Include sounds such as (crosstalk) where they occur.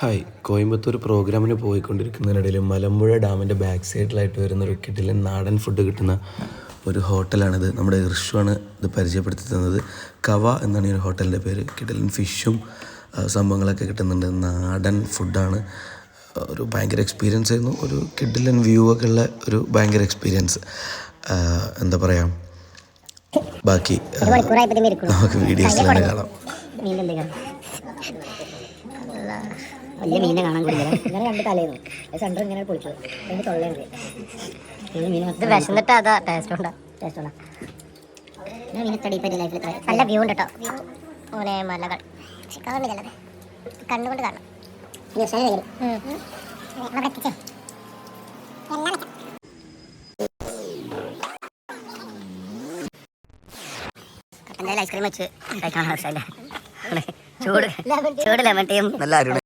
Hi Coimbatore പ്രോഗ്രാമിന് പോയിക്കൊണ്ടിരിക്കുന്നതിനിടയിൽ മലമ്പുഴ ഡാമിന്റെ back സൈഡിലായിട്ട് വരുന്ന ഒരു കിട്ടിലെ നാടൻ ഫുഡ് കിട്ടുന്ന ഒരു ഹോട്ടലാണിത് നമ്മുടെ ഋഷുവാണ് ഇത് പരിചയപ്പെടുത്തി തന്നത്. കവ എന്നാണ് ഈ ഒരു ഹോട്ടലിന്റെ പേര്. കിട്ടലിൻ ഫിഷും സംഭവങ്ങളൊക്കെ കിട്ടുന്നുണ്ട്. നാടൻ ഫുഡാണ് ഒരു ഭയങ്കര എക്സ്പീരിയൻസ് ആയിരുന്നു. ഒരു കിഡിലൻ വ്യൂ ഒക്കെ ഉള്ള ഒരു ഭയങ്കര എക്സ്പീരിയൻസ് എന്താ പറയുക ബാക്കി നമുക്ക് വീഡിയോസിൽ തന്നെ കാണാം? വലിയ മീനെ കാണാൻ കൂടി ഇങ്ങനെ കണ്ട് തലേന്നു. സെന്റർ ഇങ്ങനെ പൊളിച്ചു അതിന്റെ തൊള്ളയുണ്ട് ഇത് വിശന്നിട്ട് അതാ ടേസ്റ്റ് ഉണ്ടാ? ടേസ്റ്റ് ഉള്ള. ഞാൻ മീനെ തടി പറ്റി ലൈഫിൽ നല്ല വ്യൂ ഉണ്ട് കേട്ടോ ഓനെ മലകൾ. പക്ഷെ കാണുന്നില്ലത് കണ്ണുകൊണ്ട് കാണാം. എന്തായാലും ഐസ്ക്രീം വെച്ച്. കഴിക്കാൻ ആവശ്യമില്ല (laughs) ചൂട്. ചൂട് ലെമൺ ടീയും. നല്ല അരുണ.